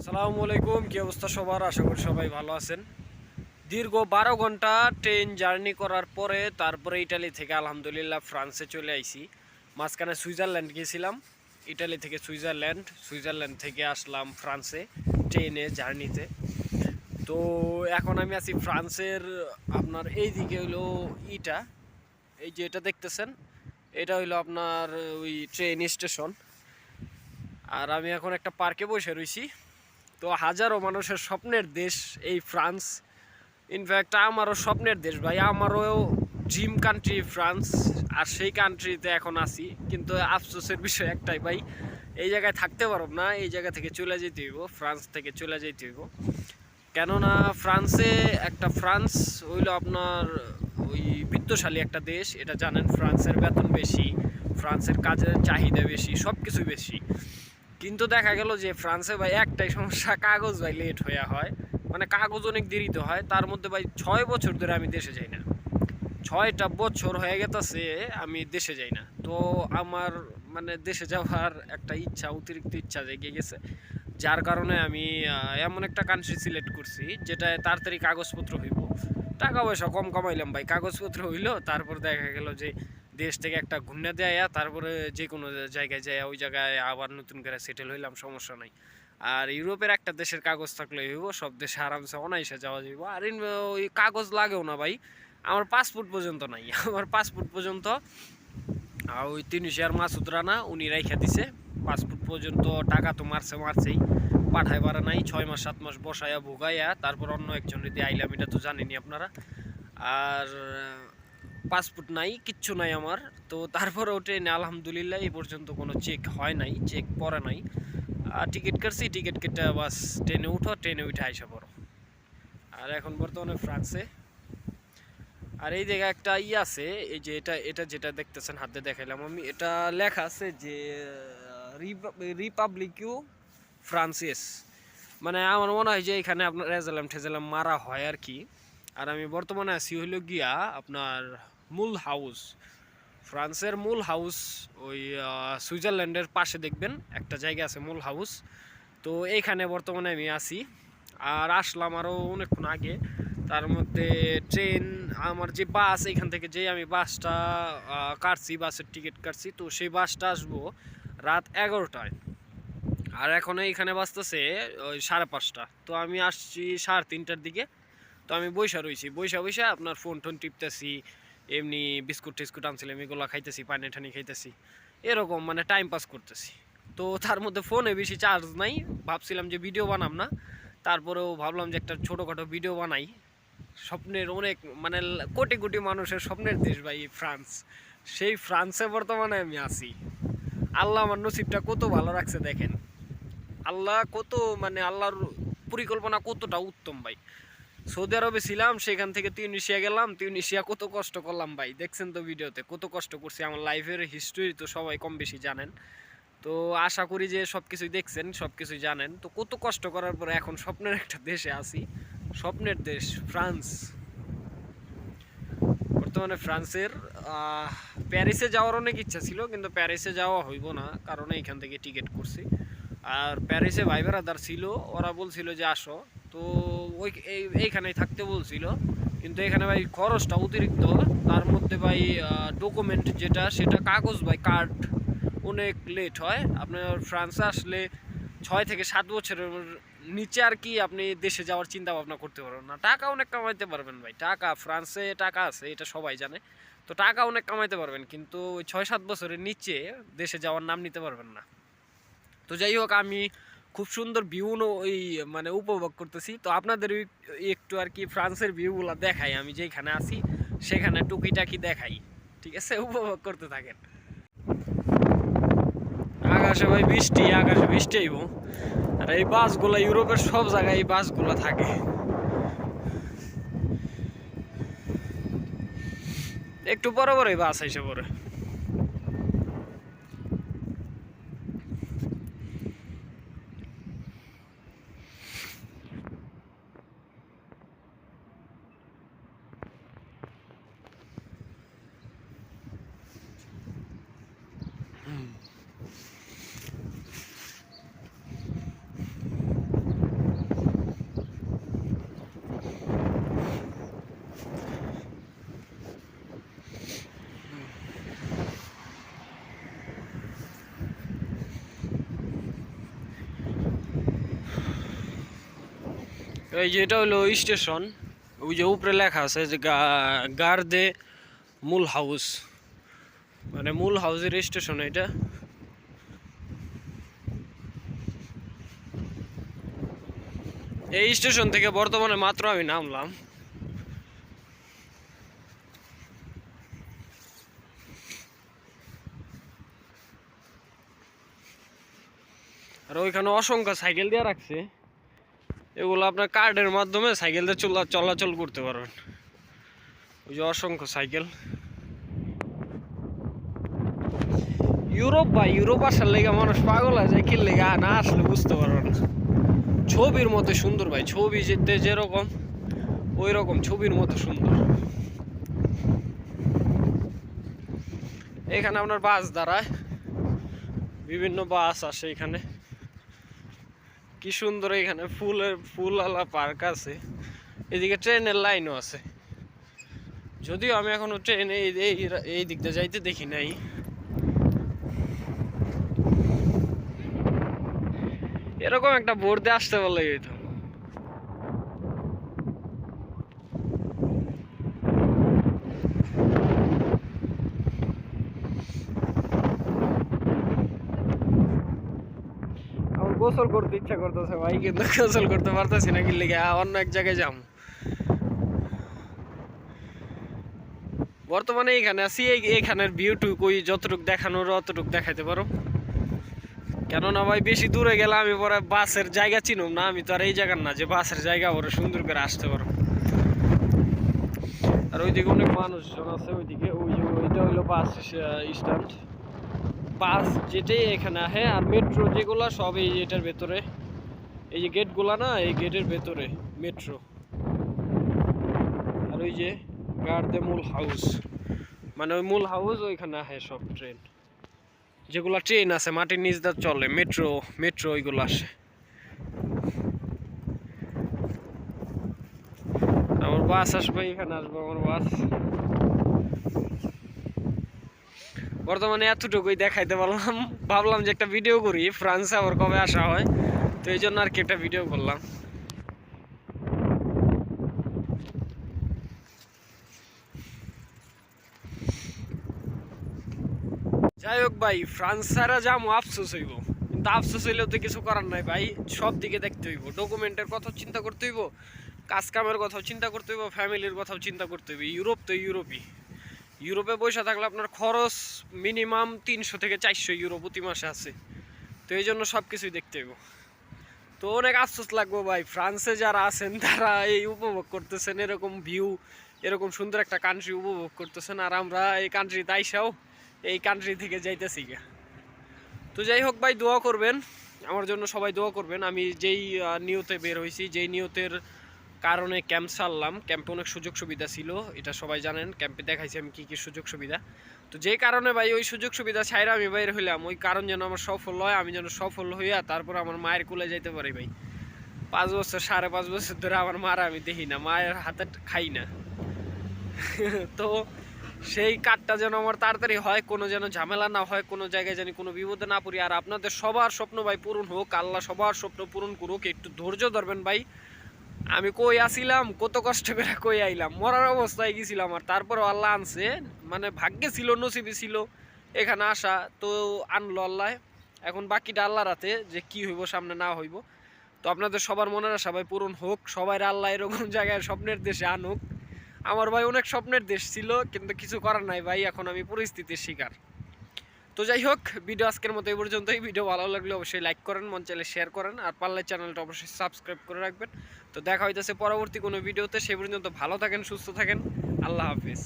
আসসালামু আলাইকুম, কি অবস্থা সবার? আশা করি সবাই ভালো আছেন। দীর্ঘ বারো ঘণ্টা ট্রেন জার্নি করার পরে তারপরে ইটালি থেকে আলহামদুলিল্লাহ ফ্রান্সে চলে আইছি। মাঝখানে সুইজারল্যান্ড গিয়েছিলাম। ইটালি থেকে সুইজারল্যান্ড সুইজারল্যান্ড থেকে আসলাম ফ্রান্সে ট্রেনে, জার্নিতে। তো এখন আমি আছি ফ্রান্সের, আপনার এই দিকে হইল ইটা। এই যে এটা দেখতেছেন, এটা হইল আপনার ওই ট্রেন স্টেশন। আর আমি এখন একটা পার্কে বসে রয়েছি তো হাজারো মানুষের স্বপ্নের দেশ এই ফ্রান্স। ইনফ্যাক্ট আমারও স্বপ্নের দেশ ভাই, আমারও ড্রিম কান্ট্রি ফ্রান্স, আর সেই কান্ট্রিতে এখন আছি। কিন্তু আফসোসের বিষয় একটাই ভাই, এই জায়গায় থাকতে পারব না, এই জায়গা থেকে চলে যেতে হইব, ফ্রান্স থেকে চলে যেতে হইব। কেননা ফ্রান্সে একটা ফ্রান্স হইল আপনার ওই বিত্তশালী একটা দেশ, এটা জানেন ফ্রান্সের বেতন বেশি, ফ্রান্সের কাজের চাহিদা বেশি সব কিছু বেশি। কিন্তু দেখা গেল যে ফ্রান্সে ভাই একটাই সমস্যা, কাগজ ভাই লেট হয়ে হয়। মানে কাগজ অনেক দেরিতে হয়, তার মধ্যে ভাই ছয় বছর ধরে আমি দেশে যাই না। ছয়টা বছর হয়ে গেছে আমি দেশে যাই না। তো আমার মানে দেশে যাওয়ার একটা ইচ্ছা, অতিরিক্ত ইচ্ছা জেগে গেছে। যার কারণে আমি এমন একটা কান্ট্রি সিলেক্ট করছি যেটা তাড়াতাড়ি কাগজপত্র হইব। টাকা পয়সা কম কমাইলাম ভাই, কাগজপত্র হইল, তারপর দেখা গেল যে দেশ থেকে একটা ঘুরনে দেয়া, তারপরে যে কোনো জায়গায় যায়, ওই জায়গায় আবার নতুন করে সেটেল হইলাম, সমস্যা নাই। আর ইউরোপের একটা দেশের কাগজ থাকলে হইব, সব দেশে আরামসে অনায়াসে যাওয়া যাইব। আর ওই কাগজ লাগেও না ভাই, আমার পাসপোর্ট পর্যন্ত নাই। আমার পাসপোর্ট পর্যন্ত, আর ওই তিনিশিয়ার মাসুদ রানা, উনি রাইখা দিছে। পাসপোর্ট পর্যন্ত টাকা তো মারছে, মারছেই। পাঠায় পারে নাই, ছয় মাস, সাত মাস বসায়া ভোগাইয়া তারপর অন্য একজন যদি আইলাম, এটা তো জানেনি আপনারা। আর পাসপোর্ট নাই, কিচ্ছু নাই আমার। তো তারপরেও ট্রেনে আলহামদুলিল্লাহ এই পর্যন্ত কোনো চেক হয় নাই চেক পরে নাই। আর টিকিট কাটছি টিকিট কেটে বাস ট্রেনে উঠো, ট্রেনে উঠে আইসা পড়ো। আর এখন বর্তমানে ফ্রান্সে। আর এই জায়গায় একটা ই আছে, এই যে এটা এটা যেটা দেখতেছেন, হাতে দেখাইলাম আমি, এটা লেখা আছে যে রিপাবলিকিউ ফ্রান্সিস। মানে আমার মনে হয় যে এখানে আপনার রেজালাম ঠেজালাম মারা হয় আর কি। আর আমি বর্তমানে আছি হইল গিয়া আপনার মূল হাউস। ফ্রান্সের মূল হাউস ওই সুইজারল্যান্ডের পাশে দেখবেন, একটা জায়গা আছে মূল হাউস। তো এইখানে বর্তমানে আমি আছি। আর আসলাম আরও অনেকক্ষণ আগে। তার মধ্যে ট্রেন, আমার যে বাস এখান থেকে যে আমি বাসটা কাটছি, বাসের টিকিট কাটছি। তো সেই বাসটা আসব রাত এগারোটায়। আর এখন এইখানে বাজতেছে, ওই সাড়ে পাঁচটা। তো আমি আসছি সাড়ে তিনটার দিকে। তো আমি বৈশা রয়েছি বৈশা বৈশা আপনার ফোন টোন টিপতেছি। এমনি বিস্কুট টিস্কুট আনছিলাম, এগুলো খাইতেছি, পানি ঠানি খাইতেছি। এরকম মানে টাইম পাস করতেছি। তো তার মধ্যে ফোনে বেশি চার্জ নাই, ভাবছিলাম যে ভিডিও বানাম না। তারপরেও ভাবলাম যে একটা ছোটোখাটো ভিডিও বানাই। স্বপ্নের অনেক মানে কোটি কোটি মানুষের স্বপ্নের দেশ ভাই, ফ্রান্স। সেই ফ্রান্সে বর্তমানে আমি আছি। আল্লাহ আমার নসিবটা কত ভালো রাখছে দেখেন। আল্লাহ কত মানে আল্লাহর পরিকল্পনা কতটা উত্তম ভাই। সৌদি আরবে ছিলাম, সেখান থেকে তিউনিশিয়া গেলাম। তিউনিশিয়া কত কষ্ট করলাম ভাই, দেখছেন তো ভিডিওতে, কত কষ্ট করছি আমার লাইফের হিস্টোরি তো সবাই কম বেশি জানেন। তো আশা করি যে সব কিছুই দেখছেন সব কিছুই জানেন। তো কত কষ্ট করার পরে এখন স্বপ্নের একটা দেশে আছি। স্বপ্নের দেশ, ফ্রান্স। বর্তমানে ফ্রান্সের প্যারিসে যাওয়ার অনেক ইচ্ছা ছিল, কিন্তু প্যারিসে যাওয়া হইব না, কারণ এইখান থেকে টিকিট করছি। আর প্যারিসে ভাই বেড়াদার ছিল, ওরা বলছিল যে আসো। তো ওই এই- এইখানেই থাকতে বলছিল। কিন্তু এখানে ভাই খরচটা অতিরিক্ত। তার মধ্যে ভাই ডকুমেন্ট যেটা, সেটা কাগজ ভাই কার্ড অনেক লেট হয়। আপনার ফ্রান্সে আসলে ছয় থেকে সাত বছরের নিচে আর কি আপনি দেশে যাওয়ার চিন্তা ভাবনা করতে পারবেন না। টাকা অনেক কামাইতে পারবেন ভাই। টাকা ফ্রান্সে টাকা আছে, এটা সবাই জানে। তো টাকা অনেক কামাইতে পারবেন, কিন্তু ওই ছয় সাত বছরের নিচে দেশে যাওয়ার নাম নিতে পারবেন না। তো যাই হোক, আমি খুব সুন্দর ভিউ ওই মানে উপভোগ করতেছি। তো আপনাদের একটু আর কি ফ্রান্সের ভিউগুলো দেখাই, আমি যেখানে আছি সেখানে টুকিটাকি দেখাই, ঠিক আছে? উপভোগ করতে থাকেন। আকাশে ভাই বৃষ্টি, আকাশে বৃষ্টি আইব। আর এই বাসগুলো, ইউরোপের সব জায়গায় এই বাসগুলো থাকে। একটু বড় বড় বাস আইসে পরে। এই যে এটা হলো স্টেশন, ওই যে উপরে লেখা আছে যে গার দে মূল হাউস। মানে মূল হাউসের স্টেশন এটা। এই স্টেশন থেকে বর্তমানে মাত্র আমি নামলাম। আর ওইখানে অসংখ্য সাইকেল দিয়ে রাখছে। এগুলো আপনার কার্ডের মাধ্যমে সাইকেল দিয়ে চলা চলাচল করতে পারবেন। ওই যে অসংখ্য সাইকেল। ইউরোপ বা ইউরোপ আসার লেগে মানুষ পাগল আছে যায় লেগে না আসলে বুঝতে পারবে না। ছবির মতো সুন্দর ভাই, ছবি যেতে যেরকম ওই রকম ছবির মতো সুন্দর। এখানে আপনার বাস দাঁড়ায়। বিভিন্ন বাস আসে এখানে। কি সুন্দর এখানে ফুলের ফুলওয়ালা পার্ক আছে। এদিকে ট্রেনের লাইনও আছে। যদিও আমি এখনও ট্রেনে এই এই- এই দিক যাইতে দেখি নাই। এরকম একটা বোর্ডে আসতে বলে তো আমার গোসল করতে ইচ্ছা করতেছে ভাই, কিন্তু গোসল করতে পারতেছি না কি লেগে অন্য এক জায়গায় যাম। বর্তমানে এইখানে আছি, এই- এইখানের ভিউটুক ওই যতটুক দেখানোর অতটুক দেখাইতে পারো। কেননা ভাই, বেশি দূরে গেলে আমি পরে বাসের জায়গা চিনুম না, আমি তো আর এই জায়গার না, যে বাসের জায়গা ওরা সুন্দর করে আসতে পারো। আর ওইদিকে অনেক মানুষজন আছে, ওইদিকে ওই যে ওইটা হইল বাস স্ট্যান্ড বাস যেটাই এখানে আহে আর মেট্রো যেগুলো সব এই এটার ভেতরে। এই যে গেটগুলো না, এই গেটের ভেতরে মেট্রো আর ওই যে গার্ডে মূল হাউস মানে ওই মূল হাউস ওইখানে আহে সব ট্রেন যেগুলো ট্রেন আছে, মাটির নিচ দিয়ে চলে মেট্রো মেট্রো ওইগুলো আসে। আমার বাস আসবে, এখানে আসবে আমার বাস। বর্তমানে এতটুকুই দেখাইতে পারলাম। ভাবলাম যে একটা ভিডিও করি, ফ্রান্সে আবার কবে আসা হয়। তো এই জন্য আর কি একটা ভিডিও করলাম। যাই হোক ভাই, ফ্রান্স ছাড়া যাব আফসোস হইব। কিন্তু আফসোস হইলেও তো কিছু করার নাই ভাই। সব দিকে দেখতে হইব। ডকুমেন্টের কথাও চিন্তা করতে হইব কাজ কামের কথাও চিন্তা করতে হইব ফ্যামিলির কথাও চিন্তা করতে হইব। ইউরোপ তো ইউরোপই। ইউরোপে বসে থাকলে আপনার খরচ মিনিমাম তিনশো থেকে চারশো ইউরো প্রতি মাসে আছে। তো এই জন্য সব কিছুই দেখতে হইব। তো অনেক আফসোস লাগবো ভাই, ফ্রান্সে যারা আছেন, তারা এই উপভোগ করতেছেন, এরকম ভিউ এরকম সুন্দর একটা কান্ট্রি উপভোগ করতেছেন, আর আমরা এই কান্ট্রিতে আইসাও, এই কান্ট্রি থেকে যাইতেছি গা তো যাই হোক ভাই, দোয়া করবেন, আমার জন্য সবাই দোয়া করবেন। আমি যেই নিয়তে বের হয়েছি যেই নিয়তের কারণে ক্যাম্প সারলাম ক্যাম্পে অনেক সুযোগ সুবিধা ছিল, এটা সবাই জানেন। ক্যাম্পে দেখাইছি আমি কী কী সুযোগ সুবিধা। তো যে কারণে ভাই ওই সুযোগ সুবিধা ছাইরা আমি বাইরে হইলাম, ওই কারণ যেন আমার সফল হয়, আমি যেন সফল হইয়া তারপর আমার মায়ের কোলে যাইতে পারি ভাই। পাঁচ বছর, সাড়ে পাঁচ বছর ধরে আমার মারা আমি দেখি না, মায়ের হাতে খাই না। তো সেই কাজটা যেন আমার তাড়াতাড়ি হয়, কোনো যেন ঝামেলা না হয়, কোনো জায়গায় যেন কোনো বিপদে না পড়ি। আর আপনাদের সবার স্বপ্ন ভাই পূরণ হোক, আল্লাহ সবার স্বপ্ন পূরণ করুক, একটু ধৈর্য ধরবেন ভাই। আমি কই আসিলাম, কত কষ্ট করে কই আইলাম, মরার অবস্থায় গেছিলাম আর তারপরে আল্লাহ আনছে মানে ভাগ্যে ছিল, নসিবে ছিল, এখানে আসা তো আনলো আল্লাহ। এখন বাকিটা আল্লাহর হাতে, যে কি হইব সামনে না হইব। তো আপনাদের সবার মনের আশা ভাই পূরণ হোক, সবাই আল্লাহ এরকম জায়গায় স্বপ্নের দেশে আনুক। আমার ভাই অনেক স্বপ্নের দেশ ছিল, কিন্তু কিছু করার নাই ভাই, এখন আমি পরিস্থিতির শিকার। তো যাই হোক, ভিডিও আজকের মতো এই পর্যন্তই। ভিডিও ভালো লাগলে অবশ্যই লাইক করেন, মন চাইলে শেয়ার করেন, আর পারলে চ্যানেলটা অবশ্যই সাবস্ক্রাইব করে রাখবেন। তো দেখা হইতেছে পরবর্তী কোনো ভিডিওতে সেই পর্যন্ত ভালো থাকেন, সুস্থ থাকেন। আল্লাহ হাফিজ।